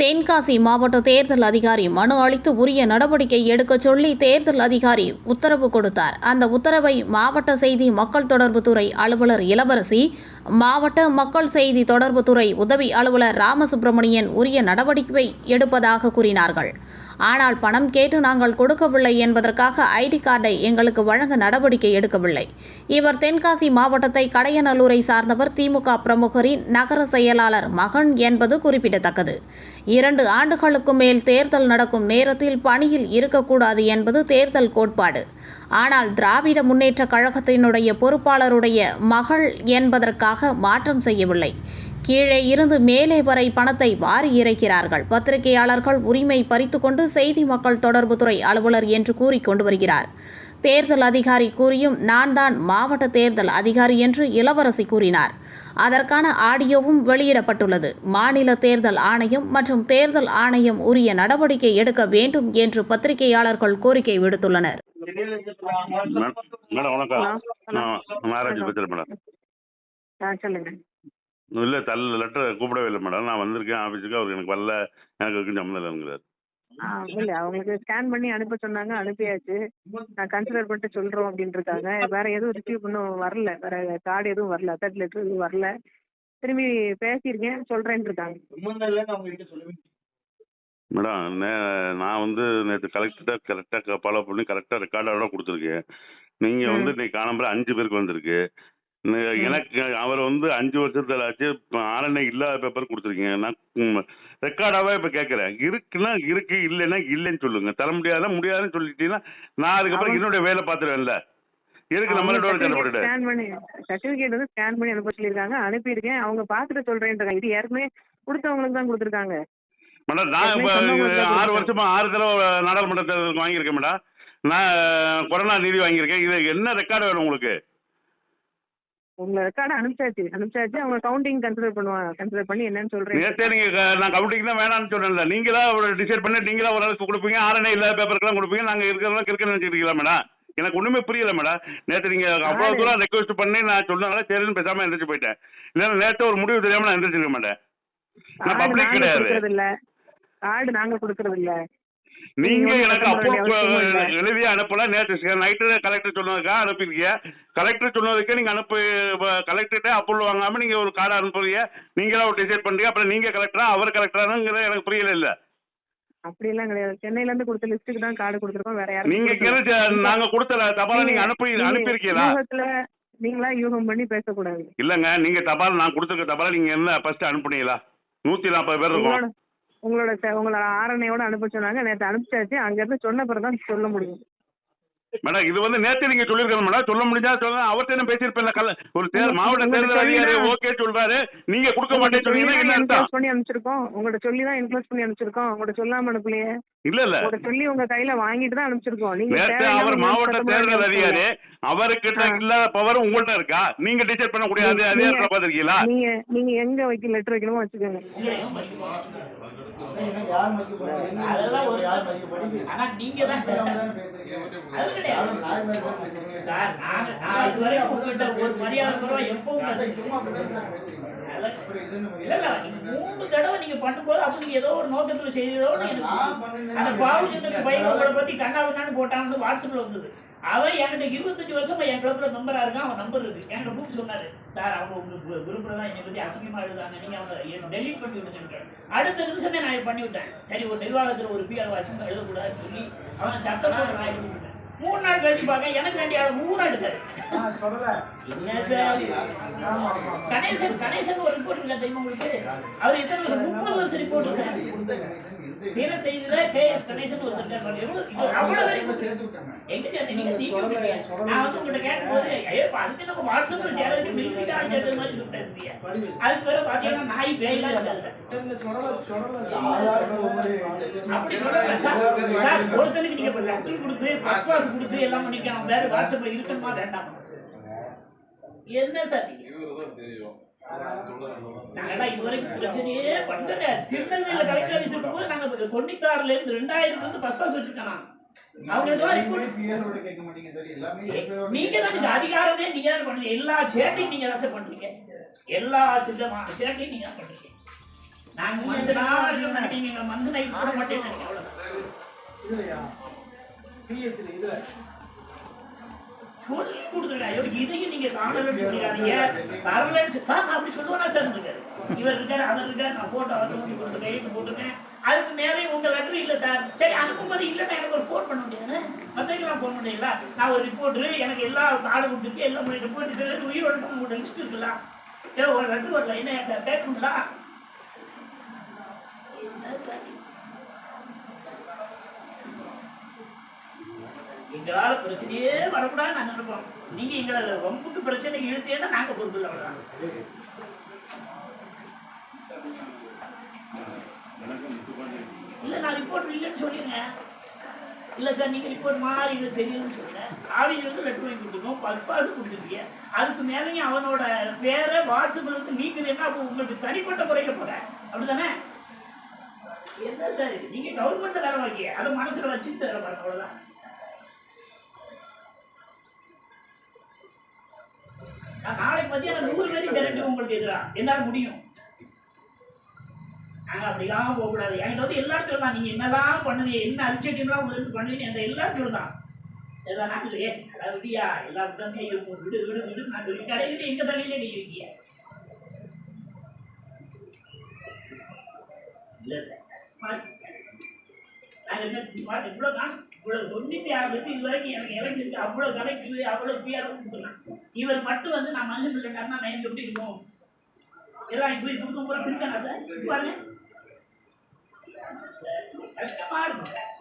தென்காசி மாவட்ட தேர்தல் அதிகாரி மனு அளித்து உரிய நடவடிக்கை எடுக்கச் சொல்லி தேர்தல் அதிகாரி உத்தரவு கொடுத்தார். அந்த உத்தரவை மாவட்ட செய்தி மக்கள் தொடர்புத்துறை அலுவலர் இளவரசி மாவட்ட மக்கள் செய்தி தொடர்புத்துறை உதவி அலுவலர் ராமசுப்பிரமணியன் உரிய நடவடிக்கை எடுப்பதாக கூறினார்கள். ஆனால் பணம் கேட்டு நாங்கள் கொடுக்கவில்லை என்பதற்காக ஐடி கார்டை எங்களுக்கு வழங்க நடவடிக்கை எடுக்கவில்லை. இவர் தென்காசி மாவட்டத்தை கடையநல்லூரை சார்ந்தவர் திமுக பிரமுகரின் நகர செயலாளர் மகன் என்பது குறிப்பிடத்தக்கது. இரண்டு ஆண்டுகளுக்கு மேல் தேர்தல் நடக்கும் நேரத்தில் பணியில் இருக்கக்கூடாது என்பது தேர்தல் கோட்பாடு. ஆனால் திராவிட முன்னேற்ற கழகத்தினுடைய பொறுப்பாளருடைய மகள் என்பதற்காக மாற்றம் செய்யவில்லை. கீழே இருந்து மேலே வரை பணத்தை வாரி இறைக்கிறார்கள். பத்திரிகையாளர்கள் உரிமை பறித்துக்கொண்டு செய்தி மக்கள் தொடர்புத்துறை அலுவலர் என்று கூறிக்கொண்டு வருகிறார். தேர்தல் அதிகாரி கூறியும் நான் தான் மாவட்ட தேர்தல் அதிகாரி என்று இளவரசி கூறினார். அதற்கான ஆடியோவும் வெளியிடப்பட்டுள்ளது. மாநில தேர்தல் ஆணையம் மற்றும் தேர்தல் ஆணையம் உரிய நடவடிக்கை எடுக்க வேண்டும் என்று பத்திரிகையாளர்கள் கோரிக்கை விடுத்துள்ளனர். மேடம் வணக்கம். மேடம். இல்லை தள்ள லெட்டர் கூப்பிடவே இல்லை மேடம் நான் வந்திருக்கேன் ஆஃபீஸுக்கு அவர் எனக்கு வரல. எனக்கு சம்மந்தம் இல்லைங்கிறார் ஆ இல்ல அவங்களுக்கு ஸ்கேன் பண்ணி அனுப்ப சொன்னாங்க. அனுப்பியாச்சு. நான் கன்சிடர் பண்ணிட்டு சொல்றோம் அப்படின்னு இருக்காங்க வேற எதுவும் ரிசீவ் இன்னும் வரல. வேற கார்டு எதுவும் வரல. அத்தட் லெட்டர் எதுவும் வரல. திரும்பி பேசியிருக்கேன். சொல்றேன்னு இருக்காங்க மேடம் நே நான் வந்து நேற்று கலெக்டர்கிட்ட கரெக்டாக ஃபாலோ பண்ணி கரெக்டாக ரெக்கார்டோட கொடுத்துருக்கேன். நீங்கள் வந்து இன்னைக்கு காணம்புற அஞ்சு பேருக்கு வந்திருக்கு. எனக்கு அவர் வந்து அஞ்சு வருஷத்தில் ஆச்சு. ஆர்என்ஐ இல்லாத பேப்பர் கொடுத்துருக்கீங்க. நான் ரெக்கார்டாகவே இப்போ கேட்குறேன். இருக்குன்னா இருக்கு இல்லைன்னா இல்லைன்னு சொல்லுங்க. தர முடியாதுன்னா முடியாதுன்னு சொல்லிட்டீங்கன்னா நான் அதுக்கப்புறம் என்னுடைய வேலை பார்த்துருவேன்ல. இருக்கு நம்மளோட கஷ்டப்பட்டுட்டு? ஸ்கேன் பண்ணி சர்டிபிகேட் வந்து ஸ்கேன் பண்ணி அனுப்ப சொல்லியிருக்காங்க. அனுப்பியிருக்கேன். அவங்க பார்த்துட்டு சொல்றேன்றாங்க. இது ஏற்கனவே கொடுத்தவங்களுக்கு தான் கொடுத்துருக்காங்க. மேடம் நான் ஆறு. வருஷமா ஆறு தடவை நாடாளுமன்ற தேர்தலுக்கு வாங்கியிருக்கேன் மேடம். நான் கொரோனா நிதி வாங்கியிருக்கேன். இது என்ன ரெக்கார்டு வேணும் உங்களுக்கு? உங்க ரெக்கார்டு அனுப்பிச்சாச்சு. அனுப்பிச்சாச்சு அவங்க கவுண்டிங் கன்சிடர் பண்ணுவாங்க கன்சிடர் பண்ணி என்னன்னு சொல்றேன். நேற்றே நீங்க நான் கவுண்டிங் தான் வேணாம்னு சொன்னேன்ல. நீங்களா ஒரு டிசைட் பண்ணி நீங்களா ஒரு ஆளுக்கு கொடுப்பீங்க? ஆரணை இல்லாத பேப்பருக்குலாம் கொடுப்பீங்க? நாங்க இருக்கிறதெல்லாம் கிறுக்கன்னு நினைச்சிருக்கீங்களா மேடம்? எனக்கு ஒண்ணுமே புரியல மேடம். நேற்று நீங்க அவ்வளவு தூரம் ரெக்வஸ்ட் பண்ணி நான் சொன்னதால சரின்னு பேசாம எந்திரிச்சு போயிட்டேன். இல்லைன்னா நேற்று ஒரு முடிவு தெரியாம நான் எந்திரிச்சிருக்க மாட்டேன் நான் பப்ளிக் கிடையாது. கார்டு நாங்க கொடுக்கறது இல்ல நீங்க எனக்கு அப்போ. எழுதியே அனுப்பல. நேற்று நைட்டு கலெக்டர் சொன்னதுக்காக அனுப்பிருக்கீங்க கலெக்டர் சொன்னதுக்கு நீங்க அனுப்பி கலெக்டர்கிட்ட அப்ரூவல் வாங்காம நீங்க ஒரு கார்டு அனுப்புறீங்க. நீங்களா ஒரு டிசைட் பண்றீங்க. அப்புறம் நீங்க கலெக்டரா அவர் கலெக்டராங்கிறது எனக்கு புரியல இல்ல. அப்படி எல்லாம் கிடையாது. சென்னையில இருந்து கொடுத்த லிஸ்ட்டுக்கு தான் கார்டு கொடுத்துருக்கோம். வேற யாரும் நீங்க கிணறு நாங்க கொடுத்த தபால நீங்க அனுப்பி அனுப்பியிருக்கீங்களா? நீங்களா யூகம் பண்ணி பேசக்கூடாது. இல்லங்க நீங்க தபால் நான் கொடுத்துருக்க தபால நீங்க என்ன ஃபர்ஸ்ட் அனுப்புனீங்களா? நூத்தி நாற்பது பேர் இருக்கும். உங்களோட உங்களோட ஆரணையோட அனுப்ப சொன்னாங்க. நேற்று அனுப்பிச்சாச்சு. அங்க இருந்து சொன்ன பிறகு தான் சொல்ல முடியும். மேடம் இது வந்து நேத்து நீங்க சொல்லிருக்கணும் மேடம். சொல்ல முடிஞ்சா சொல்ல. அவர்கிட்ட என்ன பேசியிருப்பேன்ல. கல்ல ஒரு தேர் மாவட்ட தேர்தல் அதிகாரி. ஓகே சொல்றாரு. நீங்க கொடுக்க மாட்டேன்னு சொன்னீங்கன்னா பண்ணி அனுப்பிச்சிருக்கோம். உங்கள்ட்ட சொல்லி தான் என்க்ளோஸ் பண்ணி அனுப்பிச்சிருக்கோம். உங்கள்ட்ட சொல்லாம அனுப்பலையே. இல்ல இல்ல. சொல்லி உங்க கையில வாங்கிட்டு தான் அனுப்பிச்சிருக்கோம். நீங்க நேற்று அவர் மாவட்ட தேர்தல் அதிகாரி. அவர்கிட்ட. இல்லாத பவர் உங்கள்ட்ட இருக்கா? நீங்க டிசைட் பண்ண முடியாது அதே பாத்திருக்கீங்களா நீங்க நீங்க எங்க வைக்க லெட்டர் வைக்கணுமோ வச்சுக்கோங்க. ஆனா நீங்க தான் சார் நான் இதுவரைக்கும் உங்ககிட்ட ஒரு மரியாதை எப்பவும் இல்ல மூணு தடவை நீங்க பண்ணும்போது அப்ப நீங்க ஏதோ ஒரு நோக்கத்துல எனக்கு அந்த பாவச்சந்திரன் பையன் உங்களை பத்தி கண்ணாபின்னான்னு போட்டான்னு வாட்ஸ்அப்ல வந்தது. அவன் என்கிட்ட இருபத்தஞ்சு வருஷமா என் கிளப்ல மெம்பரா இருக்கான் அவன் நம்பர் இருக்கு. என்கிட்ட கூப்பிட்டு சொன்னாரு. சார் அவங்க உங்களுக்கு குரூப்ல தான் என்னை பத்தி அசிங்கமா எழுதாங்க நீங்க அவங்க டெலீட் பண்ணி விடுங்க அடுத்த நிமிஷமே நான் பண்ணி விட்டேன். சரி ஒரு நிர்வாகத்துல ஒரு பிஆர் அசிங்கமா எழுதக்கூடாதுன்னு சொல்லி அவன் சட்டம் போட்டு நான் எழுதி விட்டேன். மூணு நாள் கழிச்சு பார்க்க எனக்கு வேண்டிய மூணு எடுத்தாரு. என்ன சார்? கணேசன் கணேசன் ஒரு ரிப்போர்ட் இல்ல தெரியுமா உங்களுக்கு? அவர் எத்தனை முப்பது வருஷம் ரிப்போர்ட் சார். தின செய்தியில கே எஸ் கணேசன் ஒரு இருக்காரு அவ்வளவு வரைக்கும் எங்க சேர்ந்து நீங்க விட்டீங்க. நான் வந்து உங்கள்ட்ட கேட்கும்போது ஐயோ அதுக்கு நம்ம வாட்ஸ்அப்ல சேர்றதுக்கு மில்லிட்டா சேர்றது மாதிரி சொல்லிட்டு அதுக்கு பிறகு பாத்தீங்கன்னா நாய் பேய்லாம் இருக்காது. அப்படி சார் ஒருத்தனுக்கு நீங்க லெட்டர் கொடுத்து ஃபர்ஸ்ட் கிளாஸ் கொடுத்து எல்லாம் பண்ணிக்கலாம். வேற வாட்ஸ்அப்ல இருக்கணுமா? வேண்டாமா? என்ன சார் நீங்க? நாங்கெல்லாம் இதுவரைக்கும் பிரச்சனையே பண்ணல. திருநெல்வேலியில கலெக்டர் ஆஃபீஸ் இருக்கும்போது நாங்க தொண்ணூத்தாறுல இருந்து ரெண்டாயிரத்துல இருந்து ஃபர்ஸ்ட் கிளாஸ் வச்சிருக்கோம் நாங்க. தான் அதிகாரமே நீங்க தான் பண்ணுங்க எல்லா சேட்டையும் நீங்க தான் சார் பண்றீங்க எல்லா சேட்டையும் நீங்க தான் பண்றீங்க நாங்க மனுஷனா மந்தனை போட மாட்டேன்னு அவ்வளவுதான். பிஹெச்ல இதுல. சொல்லி கொடுத்துருக்கா இவருக்கு இதையும் நீங்க காணலன்னு சொல்லிடாதீங்க தரலன்னு சொல்லி- சார் அப்படி சொல்லுவேனா சார் இருக்காரு இவர் இருக்காரு அவர் இருக்காரு நான் போட்டோ வந்து பண்ணி கொடுத்துருக்கேன் எழுத்து போட்டுருக்கேன். அதுக்கு மேலே உங்க லெட்டர் இல்லை சார். சரி அனுப்பும்போது இல்லைன்னா எனக்கு ஒரு ஃபோன் பண்ண முடியாது. மற்றவங்களாம் ஃபோன் பண்ணீங்களா நான் ஒரு ரிப்போர்ட்ரு எனக்கு எல்லா கார்டு கொடுத்துருக்கு எல்லாம் ரிப்போர்ட் இருக்கிறது உயிரோட உங்களோட லிஸ்ட் இருக்குல்ல. ஏ ஒரு லெட்டர் வரல என்ன கேட்கணுங்களா என்ன சார்? எங்களால் பிரச்சனையே வரக்கூடாதுன்னு நாங்கள் நினைப்போம். நீங்கள் எங்களை வம்புக்கு பிரச்சனை இழுத்தேன்னா நாங்கள் பொறுப்பு இல்லை அவ்வளவுதான். இல்லை நான் ரிப்போர்ட் இல்லைன்னு சொல்லிடுங்க இல்லை சார் நீங்கள் ரிப்போர்ட் மாறி எங்களுக்கு தெரியும்னு சொல்லுங்கள் ஆஃபீஸ்ல இருந்து லெட்டர் வாங்கி கொடுத்துருக்கோம். பஸ் பாஸ் கொடுத்துருக்கீங்க. அதுக்கு மேலேயும் அவனோட பேரை வாட்ஸ்அப்பில் இருந்து நீக்குதுன்னா அப்போ உங்களுக்கு தனிப்பட்ட குறைக்க போகிறேன் அப்படி அப்படிதானே என்ன சார் நீங்கள் கவர்மெண்ட்டை வேலை வாங்கிய. அதை மனசில் வச்சுட்டு வேலை பாருங்க. அவ்வளோதான் நான் நாளைக்கு மதியானம் நூறு பேரையும் திரட்டு உங்களுக்கு எதிராக எல்லாரும் முடியும். நாங்கள் அப்படிலாம் போகக்கூடாது. என்கிட்ட வந்து எல்லாரும் சொல்லலாம் நீங்கள் என்னதான் பண்ணுவீங்க என்ன அரிச்சட்டியம்லாம் உங்களுக்கு பண்ணுவீங்க அந்த எல்லாரும் சொல்லலாம் எதாவது நான் இல்லையே அதாவது விடியா எல்லாரும் தான் இருக்கும் விடு விடு விடு நான் சொல்லி கடையில எங்கள் தலையிலே கை வைக்கிய இல்லை சார். மாட்டு சார். நாங்க என்ன இவ்வளோ இவ்வளவு தான் இவ்வளவு தொண்ணூத்தி ஆறு பேருக்கு இது வரைக்கும் எனக்கு இறங்கிருக்கு அவ்வளவு கலைக்கு அவ்வளவு பிஆர் கொடுத்துருலாம் இவர் மட்டும் வந்து நான் மனுஷன் கண்ணா நான் எனக்கு எப்படி இருக்கும்? எல்லாம் இப்படி கொடுக்க போல பிரிக்கணும் சார்? பாருங்க. கஷ்டமா இருக்கும் சார்